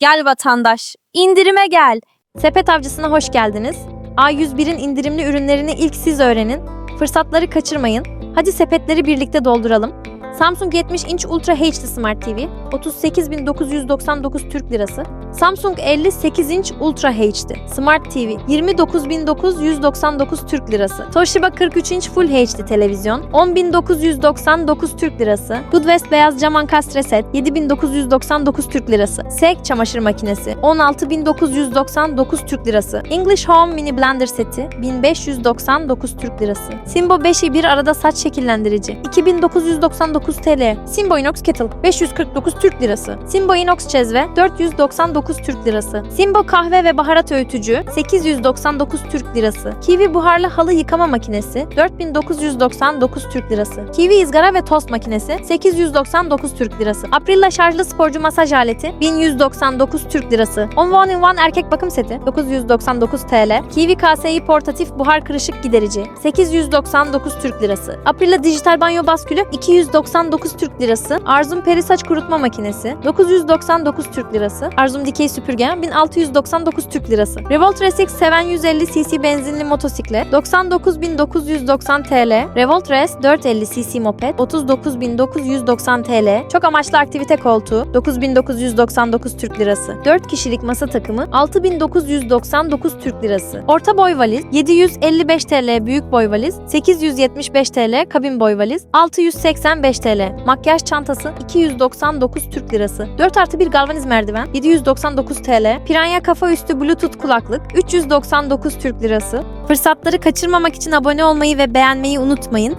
Gel vatandaş, indirime gel. Sepet avcısına hoş geldiniz. A101'in indirimli ürünlerini ilk siz öğrenin. Fırsatları kaçırmayın. Hadi sepetleri birlikte dolduralım. Samsung 70 inç Ultra HD Smart TV 38.999 Türk Lirası. Samsung 58 inç Ultra HD Smart TV 29.999 Türk Lirası. Toshiba 43 inç Full HD televizyon 10.999 Türk Lirası. Goodwest beyaz cam ankastre set 7.999 Türk Lirası. Sek çamaşır makinesi 16.999 Türk Lirası. English Home mini blender seti 1599 Türk Lirası. Simbo 5'i bir arada saç şekillendirici 2999 TL. Simbo Inox Kettle 549 Türk Lirası. Simbo Inox Cezve 499 Türk Lirası. Simbo kahve ve baharat öğütücü 899 Türk Lirası. Kiwi buharlı halı yıkama makinesi 4999 Türk Lirası. Kiwi izgara ve tost makinesi 899 Türk Lirası. Aprilla şarjlı sporcu masaj aleti 1199 Türk Lirası. On One in One erkek bakım seti 999 TL. Kiwi KSI portatif buhar kırışık giderici 899 Türk Lirası. Aprilla dijital banyo baskülü 299 Türk Lirası. Arzum peri saç kurutma makinesi 999 Türk Lirası. Arzum dikey süpürge 1699 Türk Lirası. Revolt RSX Seven 150 cc benzinli motosiklet 99.990 TL. Revolt Res 450 cc moped 39.990 TL. Çok amaçlı aktivite koltuğu 9999 Türk Lirası. 4 kişilik masa takımı 6999 Türk Lirası. Orta boy valiz 755 TL büyük boy valiz 875 TL kabin boy valiz 685 TL. Makyaj çantası 299 Türk Lirası. 4 artı 1 galvaniz merdiven 799 TL. Piranya kafa üstü bluetooth kulaklık 399 Türk Lirası. Fırsatları kaçırmamak için abone olmayı ve beğenmeyi unutmayın.